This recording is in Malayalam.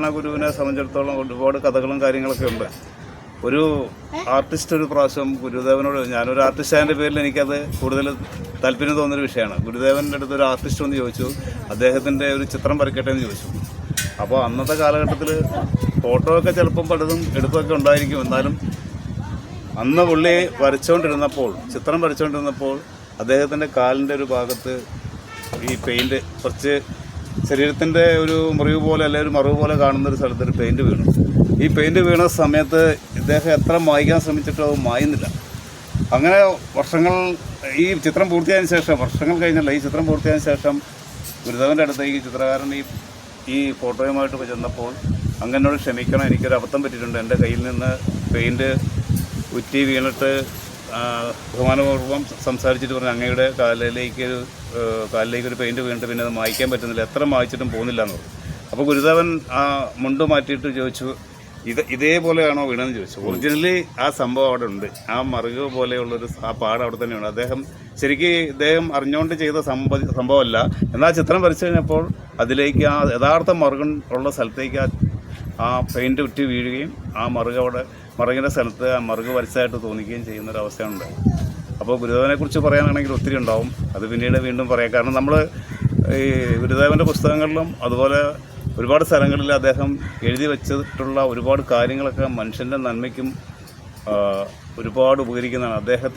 നാരായണ ഗുരുവിനെ സംബന്ധിച്ചിടത്തോളം ഒരുപാട് കഥകളും കാര്യങ്ങളൊക്കെ ഉണ്ട്. ഒരു ആർട്ടിസ്റ്റ് ഒരു പ്രാവശ്യം ഗുരുദേവനോട് ഞാനൊരു ആർട്ടിസ്റ്റായതിന്റെ പേരിൽ എനിക്കത് കൂടുതൽ താല്പര്യം തോന്നുന്നൊരു വിഷയമാണ്. ഗുരുദേവന്റെ അടുത്ത് ഒരു ആർട്ടിസ്റ്റ് ഒന്ന് ചോദിച്ചു. അദ്ദേഹത്തിന്റെ ഒരു ചിത്രം വരയ്ക്കട്ടെ എന്ന് ചോദിച്ചു. അപ്പോൾ അന്നത്തെ കാലഘട്ടത്തിൽ ഫോട്ടോ ഒക്കെ ചിലപ്പം പലതും എടുപ്പൊക്കെ ഉണ്ടായിരിക്കും. എന്നാലും അന്ന് പുള്ളി വരച്ചുകൊണ്ടിരുന്നപ്പോൾ ചിത്രം വരച്ചുകൊണ്ടിരുന്നപ്പോൾ അദ്ദേഹത്തിന്റെ കാലിന്റെ ഒരു ഭാഗത്ത് ഈ പെയിന്റ് കുറച്ച് ശരീരത്തിന്റെ ഒരു മുറിവ് പോലെ അല്ലെങ്കിൽ ഒരു മറിവ് പോലെ കാണുന്ന ഒരു സ്ഥലത്ത് ഒരു പെയിന്റ് വീണു. ഈ പെയിന്റ് വീണ സമയത്ത് ഇദ്ദേഹം എത്ര മായ്ക്കാൻ ശ്രമിച്ചിട്ടും അത് മായുന്നില്ല. അങ്ങനെ വർഷങ്ങൾ ഈ ചിത്രം പൂർത്തിയായതിനു ശേഷം വർഷങ്ങൾ കഴിഞ്ഞല്ല ഈ ചിത്രം പൂർത്തിയായതിനു ശേഷം ഗുരുദേവന്റെ അടുത്തേക്ക് ചിത്രകാരൻ ഈ ഈ ഫോട്ടോയുമായിട്ട് ചെന്നപ്പോൾ അങ്ങനോട് ക്ഷമിക്കണം എനിക്കൊരു അബദ്ധം പറ്റിയിട്ടുണ്ട് എന്റെ കയ്യിൽ നിന്ന് പെയിന്റ് ഉറ്റി വീണിട്ട് ബഹുമാനപൂർവം സംസാരിച്ചിട്ട് പറഞ്ഞു അങ്ങയുടെ കാലിലേക്ക് ഒരു കാലിലേക്ക് ഒരു പെയിന്റ് വീണിട്ട് പിന്നെ അത് മായ്ക്കാൻ പറ്റുന്നില്ല. എത്ര മായ്ച്ചിട്ടും പോകുന്നില്ല എന്ന് പറഞ്ഞു. അപ്പോൾ ഗുരുദേവൻ ആ മുണ്ട് മാറ്റിയിട്ട് ചോദിച്ചു ഇത് ഇതേപോലെയാണോ വീണെന്ന് ചോദിച്ചു. ഒറിജിനലി ആ സംഭവം അവിടെ ഉണ്ട്. ആ മറുക പോലെയുള്ളൊരു ആ പാട് അവിടെ തന്നെയുണ്ട് അദ്ദേഹം ശരിക്കും ഇദ്ദേഹം അറിഞ്ഞുകൊണ്ട് ചെയ്ത സംഭവ സംഭവമല്ല. എന്നാൽ ചിത്രം വരച്ചു കഴിഞ്ഞപ്പോൾ അതിലേക്ക് ആ യഥാർത്ഥ മറുകൻ ഉള്ള സ്ഥലത്തേക്ക് ആ ആ പെയിന്റ് ഉറ്റി വീഴുകയും ആ മറുക അവിടെ മറുകിന്റെ സ്ഥലത്ത് ആ മറുക വരച്ചതായിട്ട് തോന്നിക്കുകയും ചെയ്യുന്ന ഒരു അവസ്ഥയുണ്ട് അപ്പോൾ ഗുരുദേവനെ കുറിച്ച് പറയാനാണെങ്കിൽ ഒത്തിരി ഉണ്ടാവും. അത് പിന്നീട് വീണ്ടും പറയാം. കാരണം നമ്മൾ ഈ ഗുരുദേവന്റെ പുസ്തകങ്ങളിലും അതുപോലെ ഒരുപാട് സ്ഥലങ്ങളിൽ അദ്ദേഹം എഴുതി വെച്ചിട്ടുള്ള ഒരുപാട് കാര്യങ്ങളൊക്കെ മനുഷ്യന്റെ നന്മയ്ക്കും ഒരുപാട് ഉപകരിക്കുന്നതാണ്. അദ്ദേഹം